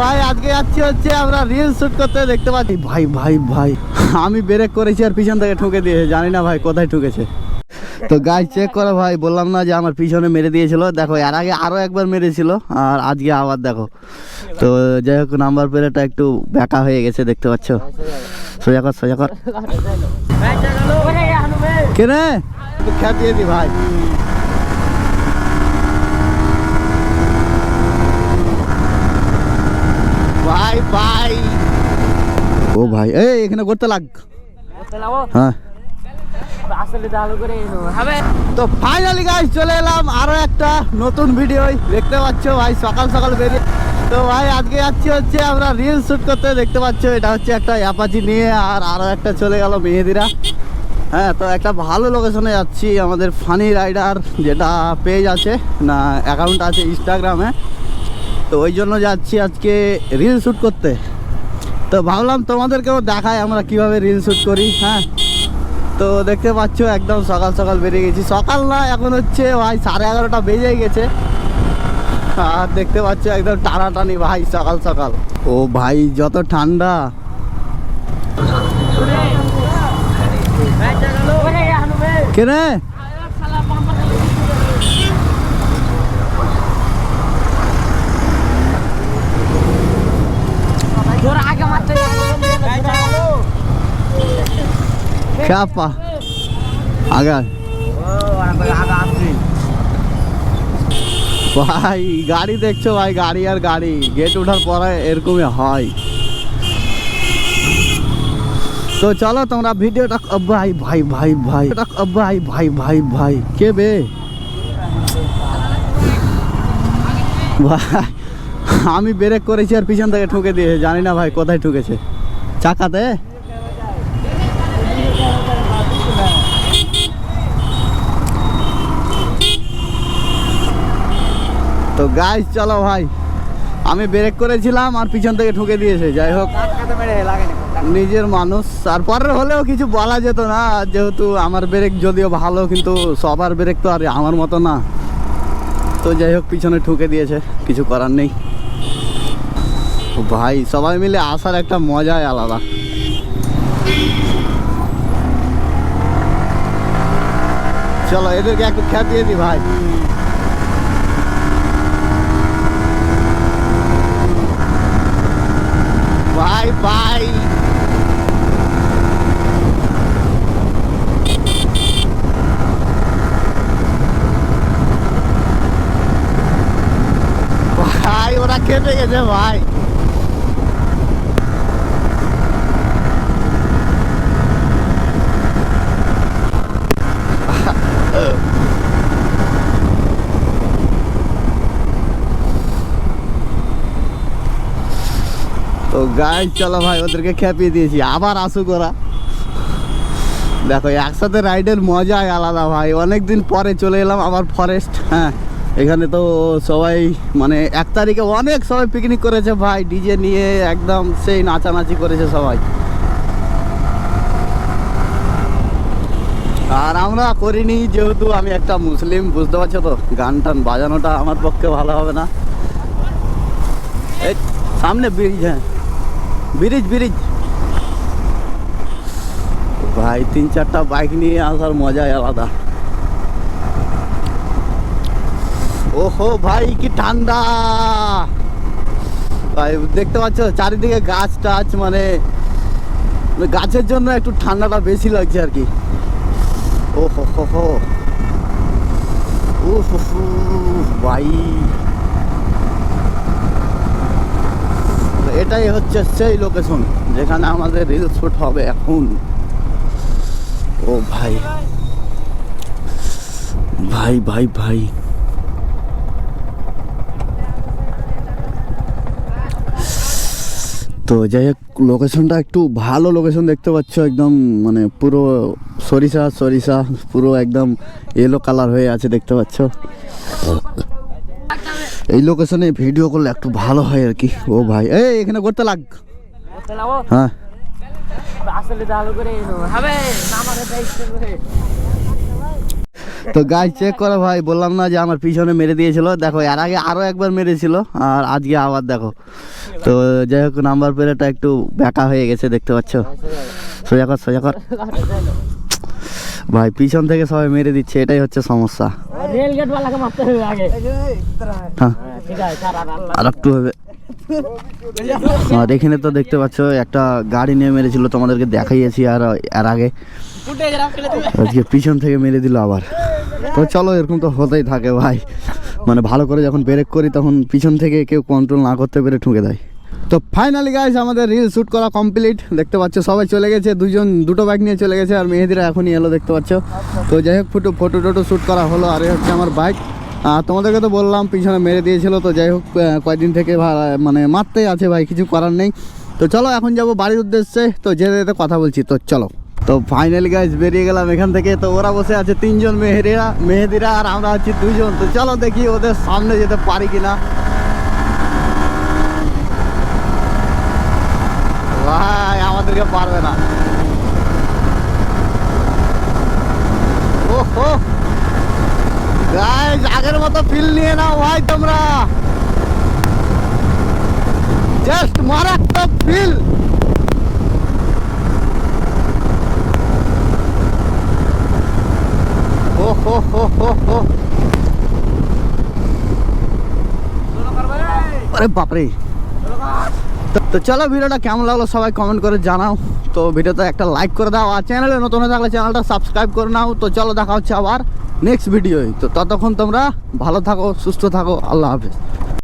ভাই আজকে যাচ্ছি হচ্ছে আমরা রিল শুট করতে দেখতে পাচ্ছি ভাই ভাই ভাই আমি ব্রেক করেছি আর পিছন থেকে ঠুকে দিয়েছে জানি না ভাই কোথায় ঠুকেছে তো গাছ চেক করো ভাই বললাম না যে আমার পিছনে মেরে দিয়েছিল দেখো এর আগে আরও একবার মেরেছিল আর আজকে আবার দেখো তো যাই হোক নাম্বার প্লেটটা একটু ব্যাকা হয়ে গেছে দেখতে পাচ্ছ সোজা কর সোজা কর কেনে খ্যাত দি ভাই ভাই ভাই ও ভাই, এই এখানে করতে লাগ। হ্যাঁ। তো ফাইনালি গাইস চলে এলাম আরও একটা নতুন ভিডিও দেখতে পাচ্ছ ভাই, সকাল সকাল বেরিয়ে তো ভাই, আজকে যাচ্ছি হচ্ছে আমরা রিল শুট করতে। দেখতে পাচ্ছ, এটা হচ্ছে একটা অ্যাপাচি নিয়ে আর আরও একটা চলে গেল মেহেদিরা। হ্যাঁ তো একটা ভালো লোকেশনে যাচ্ছি, আমাদের ফানি রাইডার যেটা পেজ আছে, না অ্যাকাউন্ট আছে ইনস্টাগ্রামে তো ওই জন্য যাচ্ছি আজকে রিল শ্যুট করতে। তো ভাবলাম তোমাদেরকেও দেখায় আমরা কীভাবে রিল শ্যুট করি হ্যাঁ? তো দেখতে পাচ্ছ একদম সকাল সকাল বেরিয়ে গেছি। সকাল না, এখন হচ্ছে ভাই সাড়ে এগারোটা বেজে গেছে। আর দেখতে পাচ্ছ একদম টানাটানি ভাই সকাল সকাল। ও ভাই, যত ঠান্ডা। কেনে? খ্যাপা। আগা ভাই, গাড়ি দেখছ ভাই, গাড়ি আর গাড়ি। গেট ওঠার পরে এরকমই হয়। তো চলো তোমরা ভিডিওটা ভাই ভাই ভাই ভাই। ভাই ভাই ভাই ভাই। কে বে? ভাই আমি ব্রেক করেছি আর পিছন থেকে ঠুকে দিয়েছে। জানি না ভাই কোথায় ঠুকেছে। চাকাতে? তো গাইস চলো ভাই। আমি ব্রেক করেছিলাম আর পিছন থেকে ঠুকে দিয়েছে। যাই হোক, নিজের মানুষ। তারপরে হলেও কিছু বলা যেত না, যেহেতু আমার ব্রেক যদিও ভালো, কিন্তু সবার ব্রেক তো আর আমার মতো না। তো যাই হোক, পিছনে ঠুকে দিয়েছে। কিছু করার নেই। ভাই, সবাই মিলে আসার একটা মজাই আলাদা। চলো, এদেরকে একটু খ্যাত দি ভাই। ভাই ভাই। ভাই, ওরা খেপে গেছে, ভাই তো গাই চলো ভাই, ওদেরকে খেপিয়ে দিয়েছি। আবার আসুক ওরা। দেখো, একসাথে রাইডের মজাই আলাদা ভাই। অনেক দিন পরে চলে এলাম, আবার ফরেস্ট হ্যাঁ। এখানে তো সবাই মানে এক তারিখে অনেক সবাই পিকনিক করেছে ভাই। ডিজে নিয়ে একদম সেই নাচানাচি করেছে সবাই। আর আমরা করিনি, যেহেতু আমি একটা মুসলিম, বুঝতে পারছ তো? গান টান বাজানোটা আমার পক্ষে ভালো হবে না। সামনে ব্রিজ হ্যাঁ। Bridge bridge. ভাই তিন চারটা বাইক নিয়ে আসার মজাই আলাদা। ওহো ভাই কি ঠান্ডা। ভাই দেখতে পাচ্ছ চারিদিকে গাছ টাছ মানে গাছের জন্য একটু ঠান্ডাটা বেশি লাগছে আর কি। ও হো হো হো, ভাই। এটাই হচ্ছে সেই লোকেশন যেখানে আমাদের রিল শুট হবে এখন। ও ভাই। ভাই ভাই ভাই। তো যাই হোক লোকেশনটা একটু ভালো লোকেশন দেখতে পাচ্ছ একদম মানে পুরো সরিষা সরিষা, পুরো একদম ইয়েলো কালার হয়ে আছে দেখতে পাচ্ছ। এই লোকেশনে ভিডিও করলে একটু ভালো হয় আর কি। ও ভাই এই এখানে করতে লাগ। হ্যাঁ। তো গাছ চেক করো ভাই বললাম না যে আমার পিছনে মেরে দিয়েছিল। দেখো এর আগে আরও একবার মেরেছিল আর আজকে আবার দেখো। তো যাই হোক নাম্বার প্লেটটা একটু ব্যাকা হয়ে গেছে দেখতে পাচ্ছ? সোজা কর সোজা কর। ভাই পিছন থেকে সবাই মেরে দিচ্ছে এটাই হচ্ছে সমস্যা। হ্যাঁ। আর একটু হবে। আর এখানে তো দেখতে পাচ্ছ একটা গাড়ি নিয়ে মেরেছিল তোমাদেরকে দেখাইয়েছি আর এর আগে। আজকে পিছন থেকে মেরে দিল আবার। তো চলো এরকম তো হতেই থাকে ভাই। মানে ভালো করে যখন ব্রেক করি তখন পিছন থেকে কেউ কন্ট্রোল না করতে পেরে ঠুকে দেয়। তো ফাইনালি গাইজ আমাদের রিল শ্যুট করা কমপ্লিট দেখতে পাচ্ছ সবাই চলে গেছে দুজন দুটো বাইক নিয়ে চলে গেছে আর মেহেদিরা এখনই এলো দেখতে পাচ্ছ। তো যাই হোক ফটো ফটো টটো শ্যুট করা হলো আর এই হচ্ছে আমার বাইক আর তোমাদেরকে তো বললাম পিছনে মেরে দিয়েছিল তো যাই হোক আহ, কয়দিন থেকে মানে মারতেই আছে ভাই কিছু করার নেই। তো চলো এখন যাব বাড়ির উদ্দেশ্যে তো যেতে যেতে কথা বলছি তো চলো। তো ফাইনালি গাইজ বেরিয়ে গেলাম এখান থেকে তো ওরা বসে আছে তিনজন মেহেরিরা মেহেদিরা আর আমরা আছি দুজন। তো চলো দেখি ওদের সামনে যেতে পারি কিনা। ভাই পারবে না। ওহো। গাইজ আগের মতো ফিল নিয়ে নাও ভাই তোমরা। জাস্ট মারাত্মক ফিল ও হো হো হো আরে বাপরে। তো চলো ভিডিওটা কেমন লাগল সবাই কমেন্ট করে জানাও। তো ভিডিওতে একটা লাইক করে দাও, আর চ্যানেলে নতুন হয়ে থাকলে চ্যানেলটা সাবস্ক্রাইব করে নাও। তো চলো দেখা হচ্ছে আবার নেক্সট ভিডিওয় তো ততক্ষণ তোমরা ভালো থাকো, সুস্থ থাকো, আল্লাহ হাফেজ।